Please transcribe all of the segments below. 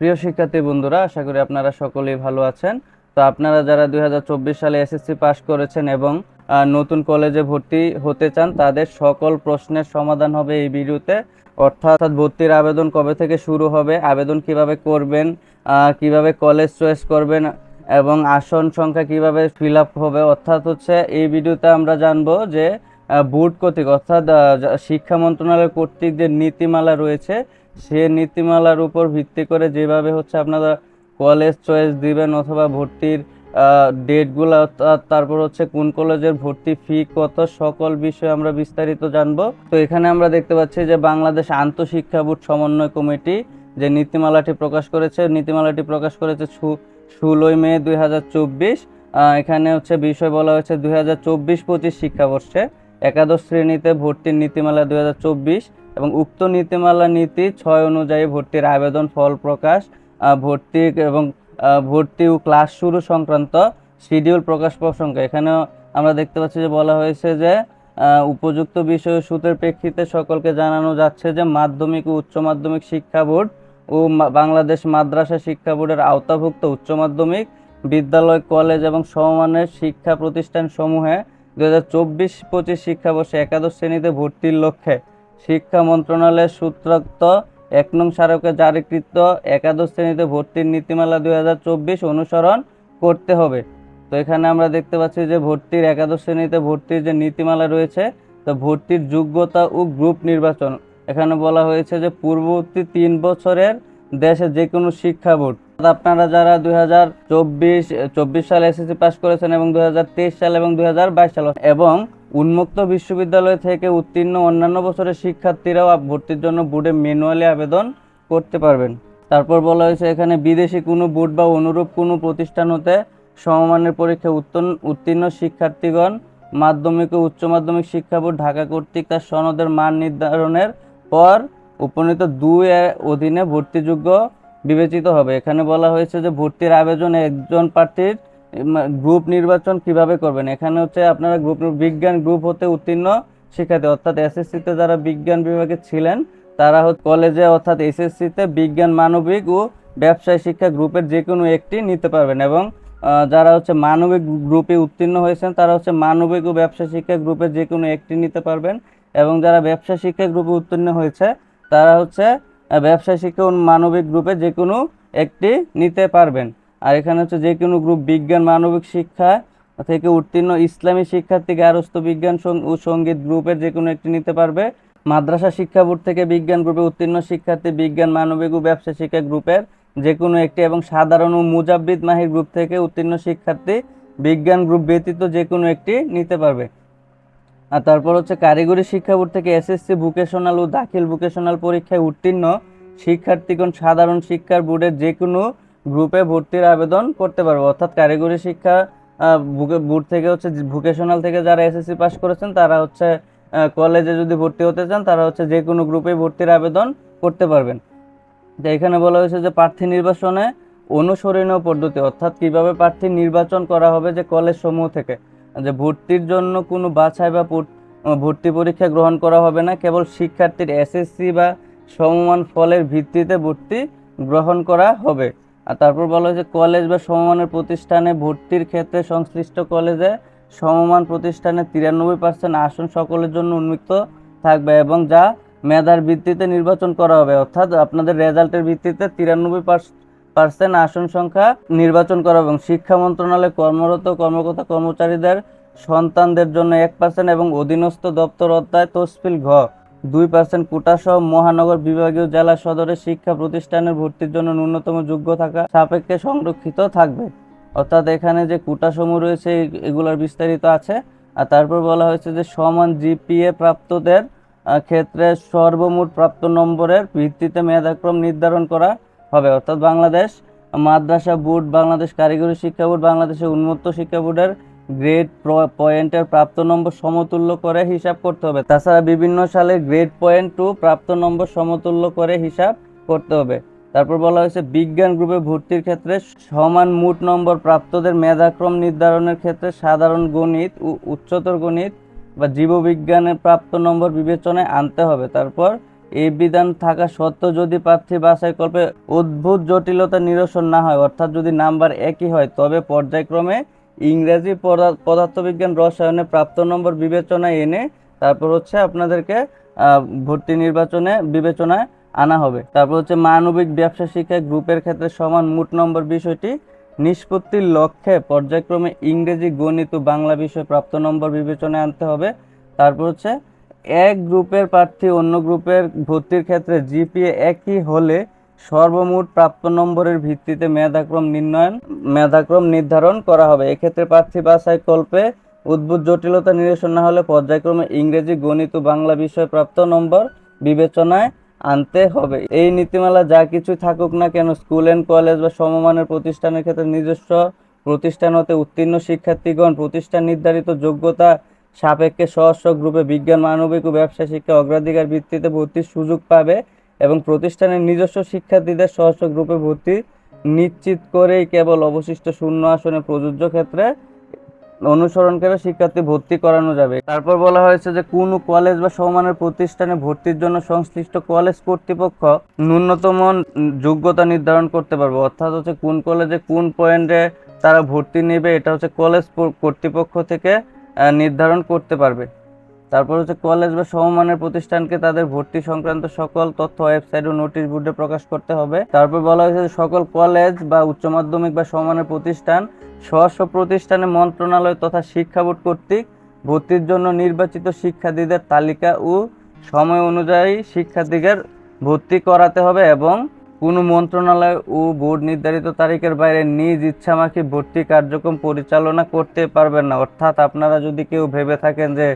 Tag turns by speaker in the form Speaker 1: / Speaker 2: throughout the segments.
Speaker 1: প্রিয় শিক্ষার্থী বন্ধুরা, আশা করি আপনারা সকলেই ভালো আছেন। তো আপনারা যারা দু হাজার চব্বিশ সালে এসএসসি পাশ করেছেন এবং নতুন কলেজে ভর্তি হতে চান, তাদের সকল প্রশ্নের সমাধান হবে এই ভিডিওতে। অর্থাৎ ভর্তির আবেদন কবে থেকে শুরু হবে, আবেদন কীভাবে করবেন কীভাবে কলেজ চয়েস করবেন এবং আসন সংখ্যা কীভাবে ফিল হবে, অর্থাৎ হচ্ছে এই ভিডিওতে আমরা জানব যে বোর্ড কর্তৃক অর্থাৎ শিক্ষা মন্ত্রণালয় কর্তৃক যে নীতিমালা রয়েছে সে নীতিমালার উপর ভিত্তি করে যেভাবে হচ্ছে আপনারা কলেজ চয়েস দিবেন অথবা ভর্তির ডেটগুলো তারপর হচ্ছে কোন কলেজের ভর্তি ফি কত, সকল বিষয়ে আমরা বিস্তারিত জানব। তো এখানে আমরা দেখতে পাচ্ছি যে বাংলাদেশ আন্তঃশিক্ষা বোর্ড সমন্বয় কমিটি যে নীতিমালাটি প্রকাশ করেছে, নীতিমালাটি প্রকাশ করেছে ষোলোই মে দুই হাজার চব্বিশ এখানে হচ্ছে বিষয় বলা হয়েছে দুই হাজার চব্বিশ পঁচিশ শিক্ষাবর্ষে একাদশ শ্রেণীতে ভর্তির নীতিমালা দুই হাজার চব্বিশ এবং উক্ত নীতিমালা নীতি ছয় অনুযায়ী ভর্তির আবেদন, ফল প্রকাশ ভর্তি এবং ভর্তি ও ক্লাস শুরু সংক্রান্ত শিডিউল প্রকাশ প্রসঙ্গ। এখানেও আমরা দেখতে পাচ্ছি যে বলা হয়েছে যে উপযুক্ত বিষয় সূত্রের প্রেক্ষিতে সকলকে জানানো যাচ্ছে যে মাধ্যমিক ও উচ্চ মাধ্যমিক শিক্ষা বোর্ড ও বাংলাদেশ মাদ্রাসা শিক্ষা বোর্ডের আওতাভুক্ত উচ্চ মাধ্যমিক বিদ্যালয়, কলেজ এবং সমমানের শিক্ষা প্রতিষ্ঠান সমূহে দু হাজার চব্বিশ পঁচিশ শিক্ষাবর্ষে একাদশ শ্রেণীতে ভর্তির লক্ষ্যে শিক্ষা মন্ত্রণালয়ের সূত্রোক্ত এক নং স্মারকে জারিকৃত একাদশ শ্রেণীতে ভর্তির নীতিমালা দুই হাজার চব্বিশ অনুসরণ করতে হবে। তো এখানে আমরা দেখতে পাচ্ছি যে ভর্তির একাদশ শ্রেণীতে ভর্তির যে নীতিমালা রয়েছে, তো ভর্তির যোগ্যতা ও গ্রুপ নির্বাচন। এখানে বলা হয়েছে যে পূর্ববর্তী তিন বছরের দেশে যে কোনো শিক্ষা বোর্ড আপনারা যারা দুই হাজার চব্বিশ চব্বিশ সালে এসএসসি পাস করেছেন এবং দুই হাজার তেইশ সাল এবং দুই হাজার বাইশ সাল, এবং উন্মুক্ত বিশ্ববিদ্যালয় থেকে উত্তীর্ণ অন্যান্য বছরের শিক্ষার্থীরাও ভর্তির জন্য বোর্ডে ম্যানুয়ালি আবেদন করতে পারবেন। তারপর বলা হয়েছে, এখানে বিদেশি কোনো বোর্ড বা অনুরূপ কোনো প্রতিষ্ঠান হতে সমমানের পরীক্ষায় উত্তীর্ণ উত্তীর্ণ শিক্ষার্থীগণ মাধ্যমিক ও উচ্চ মাধ্যমিক শিক্ষা বোর্ড ঢাকা কর্তৃক তার সনদের মান নির্ধারণের পর উপনীত দুই অধীনে ভর্তিযোগ্য বিবেচিত হবে। এখানে বলা হয়েছে যে ভর্তির আবেদনে একজন প্রার্থীর গ্রুপ নির্বাচন কীভাবে করবেন? এখানে হচ্ছে আপনারা গ্রুপ বিজ্ঞান গ্রুপ হতে উত্তীর্ণ শিক্ষার্থী। অর্থাৎ এসএসসিতে যারা বিজ্ঞান বিভাগে ছিলেন, তারা হচ্ছে কলেজে অর্থাৎ এসএসসিতে বিজ্ঞান, মানবিক ও ব্যবসায় শিক্ষা গ্রুপের যে কোনো একটি নিতে পারবেন। এবং যারা হচ্ছে মানবিক গ্রুপে উত্তীর্ণ হয়েছেন, তারা হচ্ছে মানবিক ও ব্যবসা শিক্ষা গ্রুপের যে কোনো একটি নিতে পারবেন। এবং যারা ব্যবসা শিক্ষা গ্রুপে উত্তীর্ণ হয়েছে, তারা হচ্ছে ব্যবসা শিক্ষা ও মানবিক গ্রুপে যে কোনো একটি নিতে পারবেন। আর এখানে হচ্ছে যে কোনো গ্রুপ বিজ্ঞান, মানবিক শিক্ষা থেকে উত্তীর্ণ ইসলামী শিক্ষার্থী গারস্থ বিজ্ঞান ও সংগীত গ্রুপের যে কোনো একটি নিতে পারবে। মাদ্রাসা শিক্ষা বোর্ড থেকে বিজ্ঞান গ্রুপে উত্তীর্ণ শিক্ষার্থী, বিজ্ঞান, মানবিক ও ব্যবসা শিক্ষা গ্রুপের যে কোনো একটি এবং সাধারণ ও মুজাব্বিদ মাহির গ্রুপ থেকে উত্তীর্ণ শিক্ষার্থী, বিজ্ঞান গ্রুপ ব্যতীত যে কোনো একটি নিতে পারবে। আর তারপর হচ্ছে কারিগরি শিক্ষা বোর্ড থেকে এসএসসি ভোকেশনাল ও দাখিল ভোকেশনাল পরীক্ষায় উত্তীর্ণ শিক্ষার্থীগণ সাধারণ শিক্ষার বোর্ডের যে কোনো গ্রুপে ভর্তির আবেদন করতে পারবে। অর্থাৎ কারিগরি শিক্ষা বোর্ড থেকে হচ্ছে ভোকেশনাল থেকে যারা এসএসসি পাস করেছেন, তারা হচ্ছে কলেজে যদি ভর্তি হতে চান, তারা হচ্ছে যে কোনো গ্রুপে ভর্তির আবেদন করতে পারবেন। তো এখানে বলা হয়েছে যে প্রার্থী নির্বাচনে অনুসরণীয় পদ্ধতি, অর্থাৎ কীভাবে প্রার্থী নির্বাচন করা হবে যে কলেজ সমূহ থেকে। যে ভর্তির জন্য কোনো বাছাই বা ভর্তি পরীক্ষা গ্রহণ করা হবে না, কেবল শিক্ষার্থীর এসএসসি বা সমমান ফলের ভিত্তিতে ভর্তি গ্রহণ করা হবে। আর তারপর বলা হয়েছে কলেজ বা সমমানের প্রতিষ্ঠানে ভর্তির ক্ষেত্রে সংশ্লিষ্ট কলেজে সমমান প্রতিষ্ঠানে তিরানব্বই পার্সেন্ট আসন সকলের জন্য উন্মুক্ত থাকবে এবং যা মেধার ভিত্তিতে নির্বাচন করা হবে। অর্থাৎ আপনাদের রেজাল্টের ভিত্তিতে তিরানব্বই পার্সেন্ট আসন সংখ্যা নির্বাচন করা এবং শিক্ষা মন্ত্রণালয়ে কর্মরত কর্মকর্তা কর্মচারীদের সন্তানদের জন্য এক পার্সেন্ট এবং অধীনস্থ দপ্তর অধ্যায় তসফিল ঘ। দুই পার্সেন্ট কোটাসহ মহানগর বিভাগীয় জেলা সদরের শিক্ষা প্রতিষ্ঠানের ভর্তির জন্য ন্যূনতম যোগ্য থাকা সাপেক্ষে সংরক্ষিত থাকবে। অর্থাৎ এখানে যে কোটাসমূহ রয়েছে এগুলোর বিস্তারিত আছে। আর তারপর বলা হয়েছে যে সমান জিপিএ প্রাপ্তদের ক্ষেত্রে সর্বমোট প্রাপ্ত নম্বরের ভিত্তিতে মেধাক্রম নির্ধারণ করা হবে। অর্থাৎ বাংলাদেশ মাদ্রাসা বোর্ড, বাংলাদেশ কারিগরি শিক্ষা বোর্ড, বাংলাদেশের উন্মুক্ত শিক্ষা বোর্ডের গ্রেড পয়েন্টের প্রাপ্ত নম্বর সমতুল্য করে হিসাব করতে হবে। তাছাড়া বিভিন্ন সালে গ্রেড পয়েন্ট টু প্রাপ্ত নম্বর সমতুল্য করে হিসাব করতে হবে। তারপর বলা হয়েছে, বিজ্ঞান গ্রুপে ভর্তির ক্ষেত্রে সমান মোট নম্বর প্রাপ্তদের মেধাক্রম নির্ধারণের ক্ষেত্রে সাধারণ গণিত ও উচ্চতর গণিত বা জীববিজ্ঞানের প্রাপ্ত নম্বর বিবেচনায় আনতে হবে। তারপর এই বিধান থাকা সত্ত্বেও যদি প্রার্থী বাছাইকল্পে অদ্ভুত জটিলতা নিরসন না হয়, অর্থাৎ যদি নাম্বার একই হয়, তবে পর্যায়ক্রমে ইংরেজি পদা- পদার্থবিজ্ঞান রসায়নে প্রাপ্ত নম্বর বিবেচনায় এনে তারপর হচ্ছে আপনাদেরকে ভর্তি নির্বাচনে বিবেচনায় আনা হবে। তারপর হচ্ছে মানবিক ব্যবসা শিক্ষা গ্রুপের ক্ষেত্রে সমান মোট নম্বর বিষয়টি। নিষ্পত্তির লক্ষ্যে পর্যায়ক্রমে ইংরেজি, গণিত ও বাংলা বিষয়ে প্রাপ্ত নম্বর বিবেচনায় আনতে হবে। তারপর হচ্ছে এক গ্রুপের প্রার্থী অন্য গ্রুপের ভর্তির ক্ষেত্রে জিপিএ একই হলে সর্বমোট প্রাপ্ত নম্বরের ভিত্তিতে মেধাক্রম নির্ণয়ন, মেধাক্রম নির্ধারণ করা হবে। এক্ষেত্রে প্রার্থী বাছাই কল্পে উদ্ভুত জটিলতা নিরসন না হলে পর্যায়ক্রমে ইংরেজি, গণিত ও বাংলা বিষয়ে প্রাপ্ত নম্বর বিবেচনায় আনতে হবে। এই নীতিমালা যা কিছু থাকুক না কেন, স্কুল অ্যান্ড কলেজ বা সমমানের প্রতিষ্ঠানের ক্ষেত্রে নিজস্ব প্রতিষ্ঠান হতে উত্তীর্ণ শিক্ষার্থীগণ প্রতিষ্ঠান নির্ধারিত যোগ্যতা সাপেক্ষে সহস্র গ্রুপে বিজ্ঞান, মানবিক ও ব্যবসা শিক্ষা অগ্রাধিকার ভিত্তিতে ভর্তির সুযোগ পাবে। এবং প্রতিষ্ঠানের নিজস্ব শিক্ষার্থীদের সহস্র গ্রুপে ভর্তি নিশ্চিত করেই কেবল অবশিষ্ট শূন্য আসনে প্রযোজ্য ক্ষেত্রে অনুসরণ করে শিক্ষার্থী ভর্তি করানো যাবে। তারপর বলা হয়েছে যে কোন কলেজ বা সমমানের প্রতিষ্ঠানে ভর্তির জন্য সংশ্লিষ্ট কলেজ কর্তৃপক্ষ ন্যূনতম যোগ্যতা নির্ধারণ করতে পারবে। অর্থাৎ হচ্ছে কোন কলেজে কোন পয়েন্টে তারা ভর্তি নেবে, এটা হচ্ছে কলেজ কর্তৃপক্ষ থেকে নির্ধারণ করতে পারবে। তারপর হচ্ছে কলেজ বা সমমানের প্রতিষ্ঠানকে তাদের ভর্তি সংক্রান্ত সকল তথ্য ওয়েবসাইট ও নোটিশ বোর্ডে প্রকাশ করতে হবে। তারপর বলা হয়েছে সকল কলেজ বা উচ্চ মাধ্যমিক বা সমমানের প্রতিষ্ঠান স্ব প্রতিষ্ঠানে মন্ত্রণালয় তথা শিক্ষা বোর্ড কর্তৃক ভর্তির জন্য নির্বাচিত শিক্ষার্থীদের তালিকা ও সময় অনুযায়ী শিক্ষার্থীদের ভর্তি করাতে হবে এবং কোনো মন্ত্রণালয় ও বোর্ড নির্ধারিত তারিখের বাইরে নিজ ইচ্ছামাখি ভর্তি কার্যক্রম পরিচালনা করতে পারবেন না। অর্থাৎ আপনারা যদি কেউ ভেবে থাকেন যে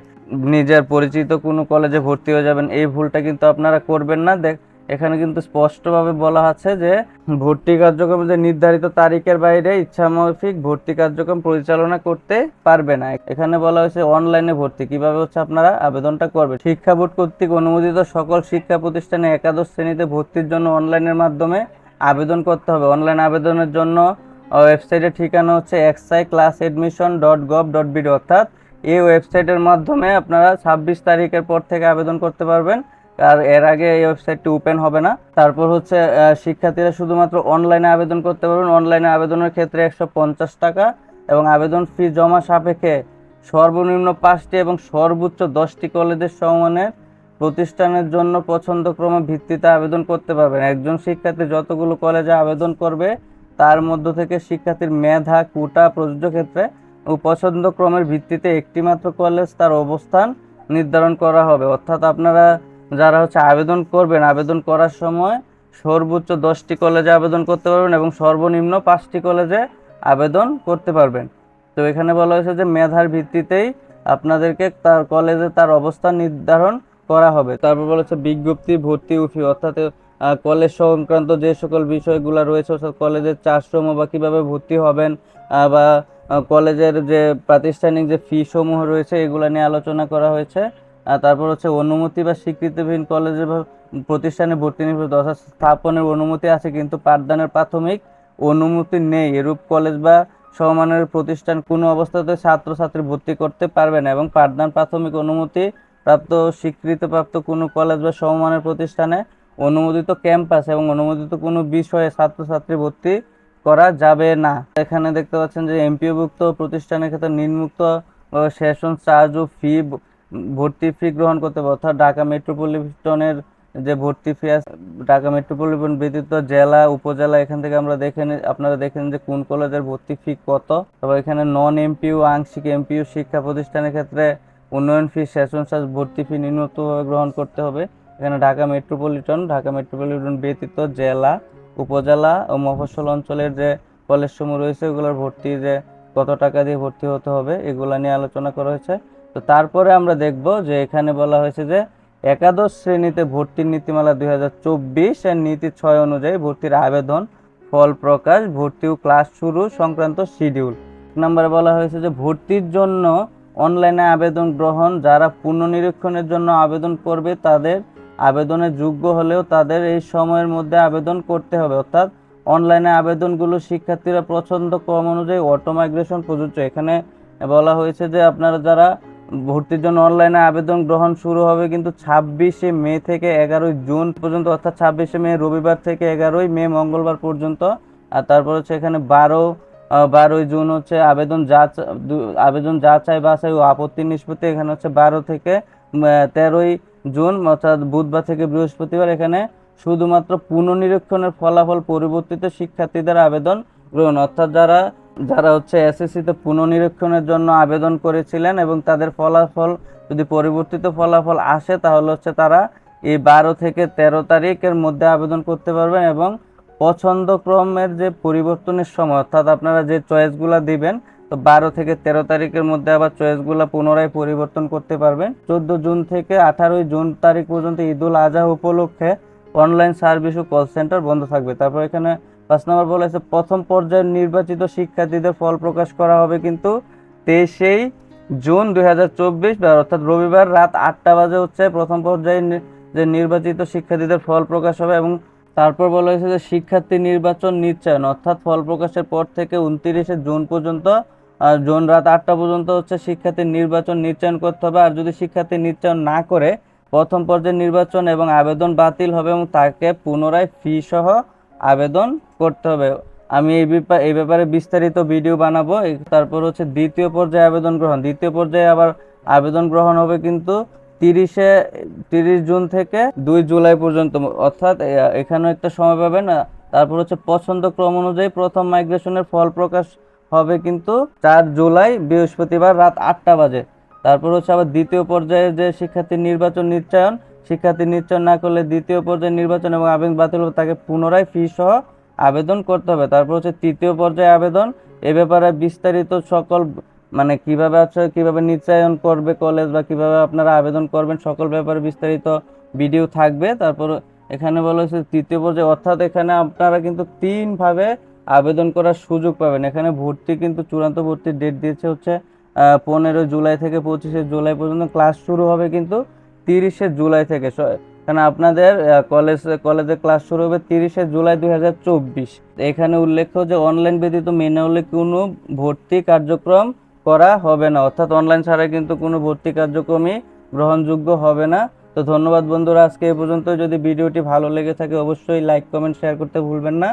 Speaker 1: নিজের পরিচিত কোনো কলেজে ভর্তি হয়ে যাবেন, এই ভুলটা কিন্তু আপনারা করবেন না। দেখ, এখানে কিন্তু স্পষ্টভাবে বলা আছে যে, ভর্তি কার্যক্রম যে নির্ধারিত তারিখের বাইরে ইচ্ছামাফিক ভর্তি কার্যক্রম পরিচালনা করতে পারবে না। এখানে বলা হয়েছে অনলাইনে ভর্তি। কীভাবে হচ্ছে আপনারা আবেদনটা করবে শিক্ষা বোর্ড কর্তৃক অনুমোদিত সকল শিক্ষা প্রতিষ্ঠানে একাদশ শ্রেণীতে ভর্তির জন্য অনলাইনের মাধ্যমে আবেদন করতে হবে। অনলাইন আবেদনের জন্য ওয়েবসাইটের ঠিকানা হচ্ছে XI class admission dot gov dot BD অর্থাৎ এই ওয়েবসাইটের মাধ্যমে আপনারা ছাব্বিশ তারিখের পর থেকে আবেদন করতে পারবেন। আর এর আগে এই ওয়েবসাইটটি ওপেন হবে না। তারপর হচ্ছে শিক্ষার্থীরা শুধুমাত্র অনলাইনে আবেদন করতে পারবেন। অনলাইনে আবেদনের ক্ষেত্রে একশো পঞ্চাশ টাকা এবং আবেদন ফি জমা সাপেক্ষে সর্বনিম্ন পাঁচটি এবং সর্বোচ্চ দশটি কলেজের সমানের প্রতিষ্ঠানের জন্য পছন্দক্রমে ভিত্তিতে আবেদন করতে পারবেন। একজন শিক্ষার্থী যতগুলো কলেজে আবেদন করবে, তার মধ্য থেকে শিক্ষার্থীর মেধা, কোটা, প্রযোজ্য ক্ষেত্রে ও পছন্দক্রমের ভিত্তিতে একটিমাত্র কলেজ তার অবস্থান নির্ধারণ করা হবে। অর্থাৎ আপনারা যারা হচ্ছে আবেদন করবেন, আবেদন করার সময় সর্বোচ্চ দশটি কলেজে আবেদন করতে পারবেন এবং সর্বনিম্ন পাঁচটি কলেজে আবেদন করতে পারবেন। তো এখানে বলা হয়েছে যে মেধার ভিত্তিতেই আপনাদেরকে তার কলেজে তার অবস্থান নির্ধারণ করা হবে। তারপর বলা হচ্ছে বিজ্ঞপ্তি, ভর্তি উফি অর্থাৎ কলেজ সংক্রান্ত যে সকল বিষয়গুলো রয়েছে কলেজের চার্জসমূহ বা কীভাবে ভর্তি হবেন বা কলেজের যে প্রাতিষ্ঠানিক যে ফি সমূহ রয়েছে, এগুলো নিয়ে আলোচনা করা হয়েছে। তারপর হচ্ছে অনুমতি বা স্বীকৃতিবিহীন কলেজে প্রতিষ্ঠানে ভর্তি নির্ভর অর্থাৎ স্থাপনের অনুমতি আছে, কিন্তু পাঠদানের প্রাথমিক অনুমতি নেই। এরূপ কলেজ বা সমমানের প্রতিষ্ঠান কোনো অবস্থাতে ছাত্রছাত্রী ভর্তি করতে পারবে না এবং পাঠদান প্রাথমিক অনুমতি প্রাপ্ত, স্বীকৃতিপ্রাপ্ত কোনো কলেজ বা সমমানের প্রতিষ্ঠানে অনুমোদিত ক্যাম্পাস এবং অনুমোদিত কোনো বিষয়ে ছাত্রছাত্রী ভর্তি করা যাবে না। এখানে দেখতে পাচ্ছেন যে এমপিওভুক্ত প্রতিষ্ঠানের ক্ষেত্রে নিম্মুক্ত সেশন চার্জ ও ফি ভর্তি ফি গ্রহণ করতে হবে। অর্থাৎ ঢাকা মেট্রোপলিটনের যে ভর্তি ফি আছে, ঢাকা মেট্রোপলিটন ব্যতীত জেলা উপজেলা, এখান থেকে আমরা দেখে আপনারা দেখেন যে কোন কলেজের ভর্তি ফি কত। তবে এখানে নন এমপিউ আংশিক এমপিউ শিক্ষা প্রতিষ্ঠানের ক্ষেত্রে উন্নয়ন ফি, সেশন চার্জ, ভর্তি ফি নিম্নতভাবে গ্রহণ করতে হবে। এখানে ঢাকা মেট্রোপলিটন ঢাকা মেট্রোপলিটন ব্যতীত জেলা, উপজেলা ও মফস্বল অঞ্চলের যে কলেজসমূহ রয়েছে ওগুলোর ভর্তি যে কত টাকা দিয়ে ভর্তি হতে হবে, এগুলো নিয়ে আলোচনা করা হয়েছে। তো তারপরে আমরা দেখব যে এখানে বলা হয়েছে যে একাদশ শ্রেণীতে ভর্তির নীতিমালা দুই হাজার চব্বিশ এর নীতি ছয় অনুযায়ী ভর্তির আবেদন, ফল প্রকাশ, ভর্তি ও ক্লাস শুরু সংক্রান্ত শিডিউল। নাম্বারে বলা হয়েছে যে ভর্তির জন্য অনলাইনে আবেদন গ্রহণ, যারা পুনর্নিরীক্ষণের জন্য আবেদন করবে, তাদের আবেদনের যোগ্য হলেও তাদের এই সময়ের মধ্যে আবেদন করতে হবে। অর্থাৎ অনলাইনে আবেদনগুলো শিক্ষার্থীরা পছন্দ ক্রম অনুযায়ী অটো মাইগ্রেশন প্রযোজ্য। এখানে বলা হয়েছে যে আপনারা যারা ভর্তির জন্য অনলাইনে আবেদন গ্রহণ শুরু হবে কিন্তু ছাব্বিশে মে থেকে এগারোই জুন পর্যন্ত, অর্থাৎ ছাব্বিশে মে রবিবার থেকে এগারোই মে মঙ্গলবার পর্যন্ত, আর তারপর হচ্ছে এখানে বারো বারোই জুন হচ্ছে আবেদন যা আবেদন যাচাই বাছাই ও আপত্তি নিষ্পত্তি। এখানে হচ্ছে বারো থেকে তেরোই জুন, অর্থাৎ বুধবার থেকে বৃহস্পতিবার এখানে শুধুমাত্র পুনর্নিরীক্ষণের ফলাফল পরিবর্তিত শিক্ষার্থীদের আবেদন গ্রহণ অর্থাৎ যারা যারা হচ্ছে এসএসসিতে পুনর্নিরীক্ষণের জন্য আবেদন করেছিলেন এবং তাদের ফলাফল, যদি পরিবর্তিত ফলাফল আসে তাহলে হচ্ছে তারা এই বারো থেকে তেরো তারিখের মধ্যে আবেদন করতে পারবেন এবং পছন্দক্রমের যে পরিবর্তনের সময়, অর্থাৎ আপনারা যে চয়েসগুলো দিবেন তো বারো থেকে তেরো তারিখের মধ্যে আবার চয়েসগুলো পুনরায় পরিবর্তন করতে পারবেন। চোদ্দ জুন থেকে আঠারোই জুন তারিখ পর্যন্ত ঈদুল আজহা উপলক্ষে অনলাইন সার্ভিস ও কল সেন্টার বন্ধ থাকবে। তারপর এখানে পাঁচ নম্বর বলেছে প্রথম পর্যায়ের নির্বাচিত শিক্ষার্থীদের ফল প্রকাশ করা হবে কিন্তু তেইশেই জুন দুই হাজার চব্বিশ অর্থাৎ রবিবার রাত আটটা বাজে হচ্ছে প্রথম পর্যায়ে যে নির্বাচিত শিক্ষার্থীদের ফল প্রকাশ হবে এবং তারপর বলা হয়েছে যে শিক্ষার্থী নির্বাচন নিশ্চয়ন, অর্থাৎ ফল প্রকাশের পর থেকে উনত্রিশে জুন পর্যন্ত আর জুন রাত আটটা পর্যন্ত হচ্ছে শিক্ষার্থীর নির্বাচন নিশ্চয়ন করতে হবে। আর যদি শিক্ষার্থী নিশ্চয়ন না করে, প্রথম পর্যায়ে নির্বাচন এবং আবেদন বাতিল হবে এবং তাকে পুনরায় ফি সহ আবেদন করতে হবে। আমি এই ব্যাপারে এই ব্যাপারে বিস্তারিত ভিডিও বানাবো। তারপর হচ্ছে দ্বিতীয় পর্যায়ে আবেদন গ্রহণ। দ্বিতীয় পর্যায়ে আবার আবেদন গ্রহণ হবে কিন্তু তিরিশে, তিরিশ জুন থেকে দুই জুলাই পর্যন্ত। অর্থাৎ এখানেও একটা সময় পাবেন। তারপর হচ্ছে পছন্দ ক্রম অনুযায়ী প্রথম মাইগ্রেশনের ফল প্রকাশ হবে কিন্তু চার জুলাই বৃহস্পতিবার রাত আটটা বাজে। তারপর হচ্ছে আবার দ্বিতীয় পর্যায়ে যে শিক্ষার্থী নির্বাচন নিশ্চয়ন, শিক্ষার্থী নিশ্চয়ন না করলে দ্বিতীয় পর্যায়ে নির্বাচন এবং আবেদন বাতিল হবে তাকে পুনরায় ফি সহ আবেদন করতে হবে। তারপর হচ্ছে তৃতীয় পর্যায়ে আবেদন, এ ব্যাপারে বিস্তারিত সকল মানে কীভাবে আছে, কীভাবে নিশ্চয়ন করবে কলেজ বা কীভাবে আপনারা আবেদন করবেন সকল ব্যাপারে বিস্তারিত ভিডিও থাকবে। তারপর এখানে বলা হয়েছে তৃতীয় পর্যায়ে, অর্থাৎ এখানে আপনারা কিন্তু তিন ভাবে আবেদন করার সুযোগ পাবেন। এখানে ভর্তি কিন্তু চূড়ান্ত ভর্তির ডেট দিয়েছে হচ্ছে পনেরো জুলাই থেকে পঁচিশে জুলাই পর্যন্ত। ক্লাস শুরু হবে কিন্তু তিরিশে জুলাই থেকে। কারণ আপনাদের কলেজ কলেজে ক্লাস শুরু হবে তিরিশে জুলাই দুই হাজার চব্বিশ। এখানে উল্লেখ্য যে অনলাইন ব্যতীত মেনে হলে কোনো ভর্তি কার্যক্রম করা হবে না। অর্থাৎ অনলাইন ছাড়া কিন্তু কোনো ভর্তি কার্যক্রমই গ্রহণযোগ্য হবে না। তো ধন্যবাদ বন্ধুরা, আজকে এই পর্যন্ত। যদি ভিডিওটি ভালো লেগে থাকে, অবশ্যই লাইক কমেন্ট শেয়ার করতে ভুলবেন না।